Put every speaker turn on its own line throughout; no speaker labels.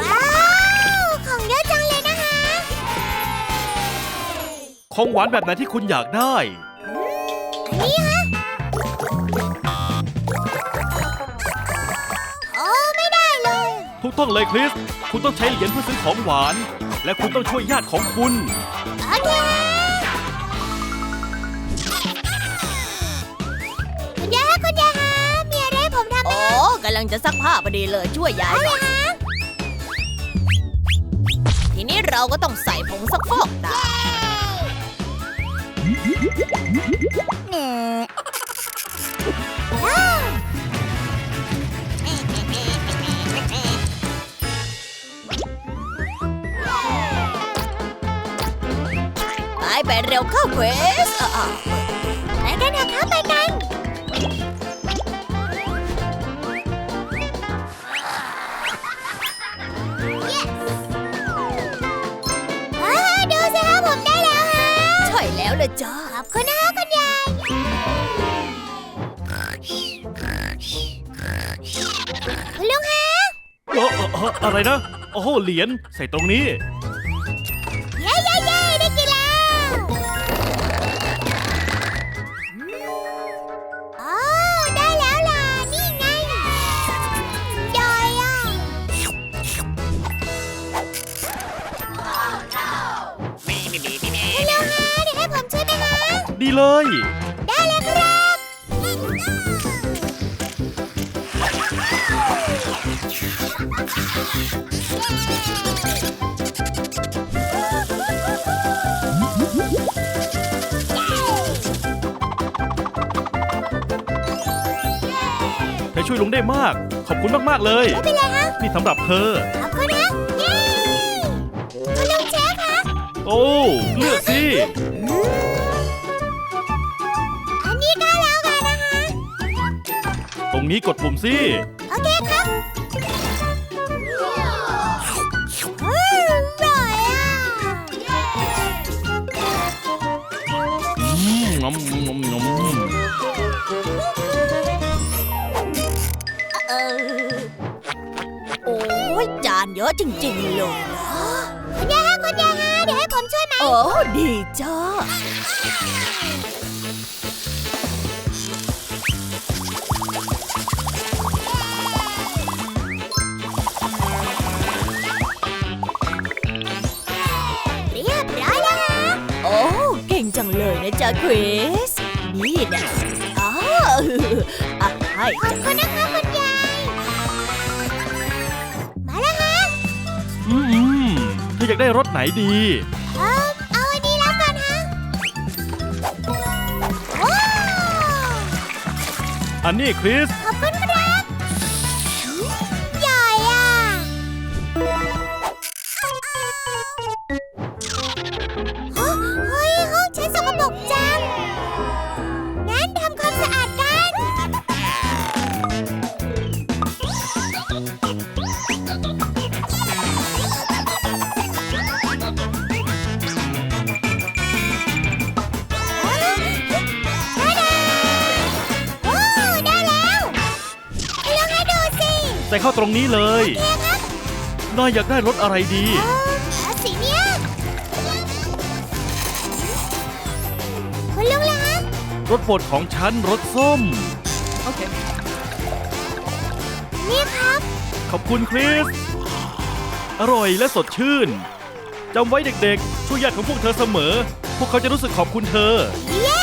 ว้าว ของเยอะจังเลยนะคะ
ของหวานแบบไหนที่คุณอยากได้
อันนี้ฮะ โอ้ไม่ได้เลย
ถูกต้องเลยคริส คุณต้องใช้เหรียญเพื่อซื้อของหวาน และคุณต้องช่วยญาติของคุณ
โอเค
ลังจะซักผ้าพอดีเลยช่วยยายหน่อย
ฮะ
ทีนี้เราก็ต้องใส่ผงซักฟอกตาม
ว้าว
ไปไปเร็วเข้าเควส
แล้ว
เละจ้า
ขอบคุณนะคะคุณยายคุณลุงฮะ
เออเออเอออะไรนะ โอ้โหเหรียญใส่ตรงนี้
เลย ได้
เลย
ครับ
เธอช่วยลุงได้มาก ขอบคุณมาก ๆ เลย
ไม่เป็นไรฮะ
นี่สำหรับเธอ
ขอบคุณนะ เย้คุณลุงเชฟฮะ
โอ้ เลือกสิ
นี้ก
ดปุ่มสิ
โอเคครับอืมอร่อยอะ
อืมงอมงอมงอม
เออโอ้ยจานเยอะจริงๆเลยนะ
คุณยายฮะคุณยายฮะเดี๋ยวให้ผมช่วยไหม
โอ้ดีจ้า จังเลยนะจ๊ะคริส นี่นะอ้าวอะให้
ขอบคุณนะคะคุณยาย มาแล้วฮะ
อืมอืมเธออยากได้รถไหนดี
เออเอาอันนี้แล้วกันฮะว้าว
อันนี้คริส
ขอบคุณ ใส่
เข้าตรงนี้เลย
โอเคครับ
นายอยากได้รถอะไรดี
เออเอาสีเนี้ยคุณลุงล่ะฮะ
รถโปรดของฉันรถส้ม
โอเค
นี่ครับ
ขอบคุณคริส อร่อยและสดชื่น จำไว้เด็กๆ ช่วยญาติของพวกเธอเสมอ พวกเขาจะรู้สึกขอบคุณเธอ
เย้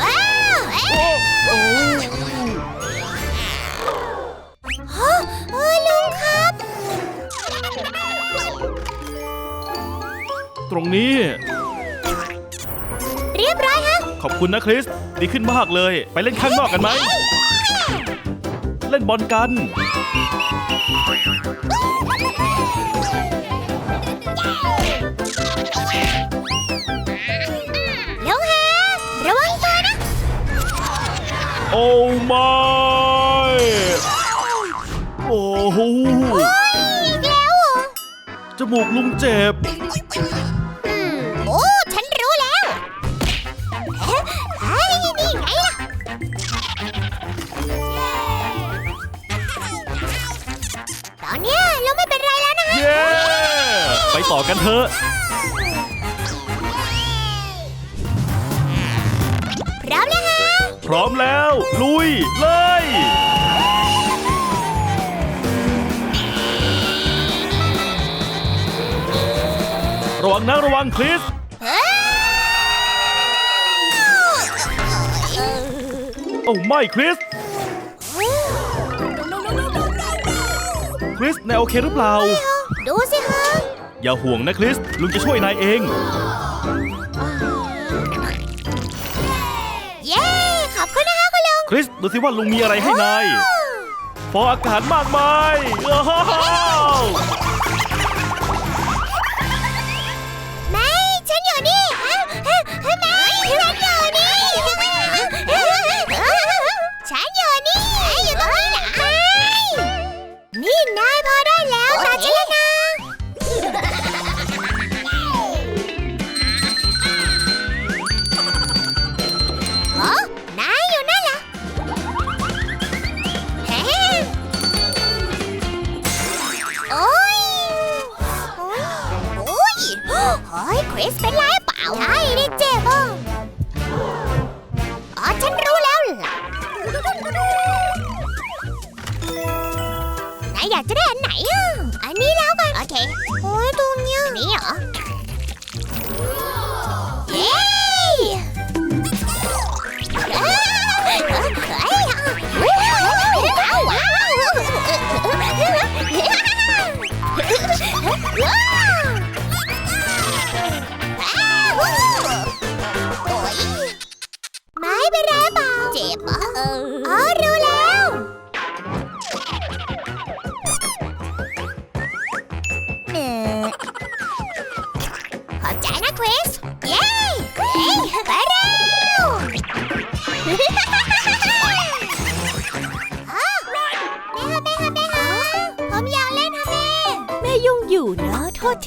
ว้าวเอ๊ะฮะเฮ้ยลุงครับ
ตรงนี้
เรียบร้อยฮะ
ขอบคุณนะคริส ดีขึ้นมากเลย ไปเล่นข้างนอกกันไหม เล่นบอลกัน
เลงฮะระวังตัวนะ
โอ้ไม่โอ้โห
อีกแล้วเหรอ
จมูกลุงเจ็บ กันเถอะ
พร้อมแล้วฮะ
พร้อมแล้ว ลุย เลย ระวังนะระวังคริส โอ้ไม่คริส คริสนายโอเคหรือเปล่า
ดูสิฮะ
อย่าห่วงนะคริส ลุงจะช่วยนายเอง
เย้ ขอบคุณนะคะคุณลุง
คริส ดูสิว่าลุงมีอะไรให้นาย ฟองอากาศมากมายอ้าว
นี้แล้วกันโอเคโ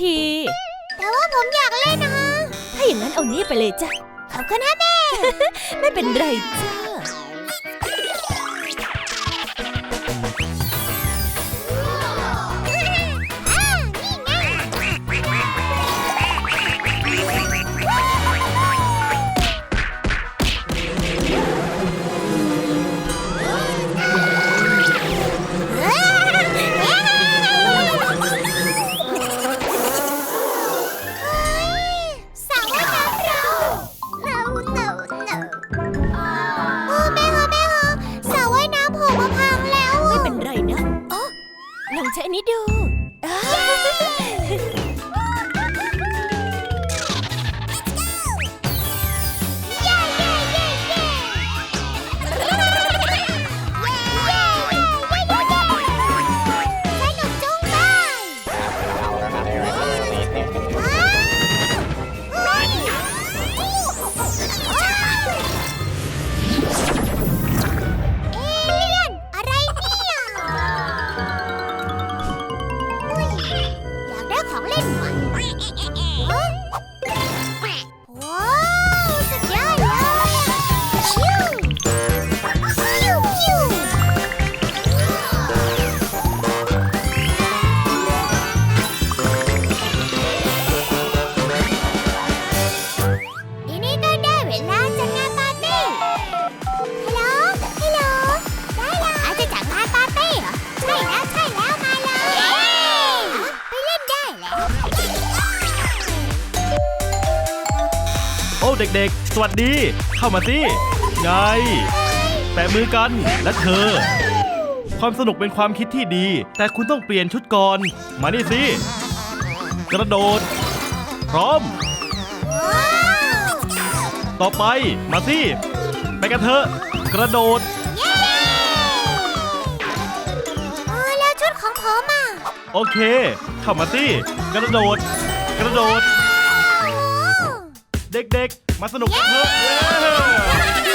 ที แต่ว่าผมอยากเล่นนะฮะ
ถ้าอย่างนั้นเอานี้ไปเลยจ้ะ
ขอบคุณนะแม่
ไม่เป็นไรจ้า
เด็ก
ๆ สวัสดี เข้ามาสิไงแปะมือกันและเธอ ความสนุกเป็นความคิดที่ดี แต่คุณต้องเปลี่ยนชุดก่อน มานี่สิ กระโดด พร้อม
ว้าว
ต่อไปมาสิ ไปกันเถอะ กระโดด
เย้เออแล้วชุดของผมอะ
โอเค เข้ามาสิ กระโดด กระโดด เด็กๆ มาสนุกกันเถอะ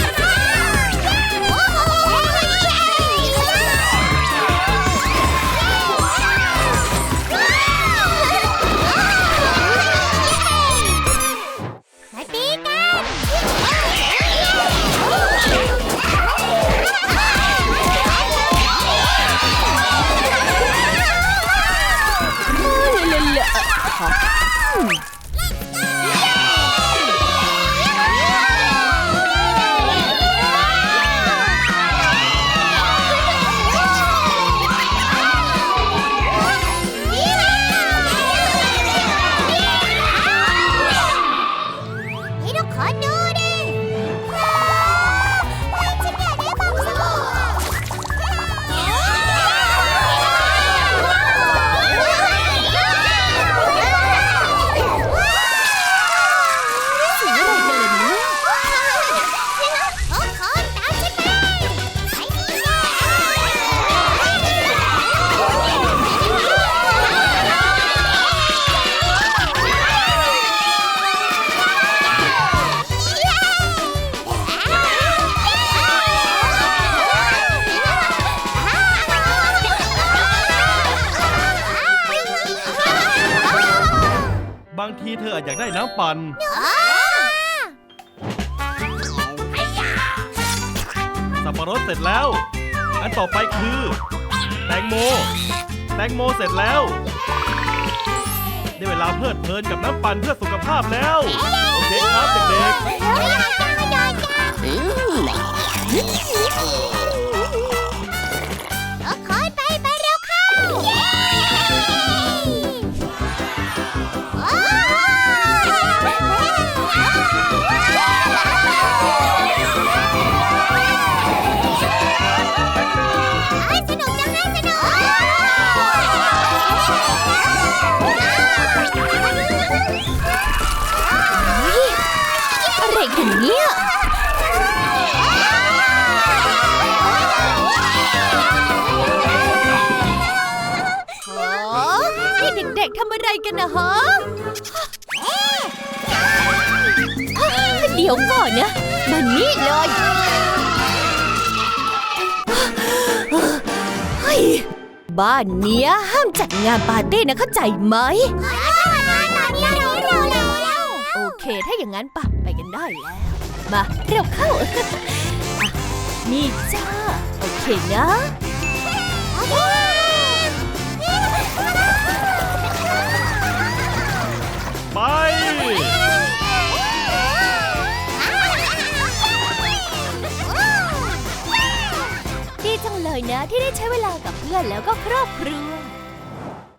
น้ำ
ปั่นสับปะรดเสร็จแล้ว อันต่อไปคือ แตงโม แตงโมเสร็จแล้ว ได้เวลาเพลิดเพลินกับน้ำปั่นเพื่อสุขภาพแล้ว โอเคครับเด็ก
สนุ
อะไรกันนะฮะ เดี๋ยวก่อนนะ มันนี่เลย บ้านเนี้ยห้ามจัดงานปาร์ตี้นะเข้าใจไหม โอเค ถ้าอย่างนั้นปะไปกันได้แล้ว มาเร็วเข้า นี่จ้า โอเคนะ
ไป
ดีจังเลยนะที่ได้ใช้เวลากับเพื่อนแล้วก็ครอบครัว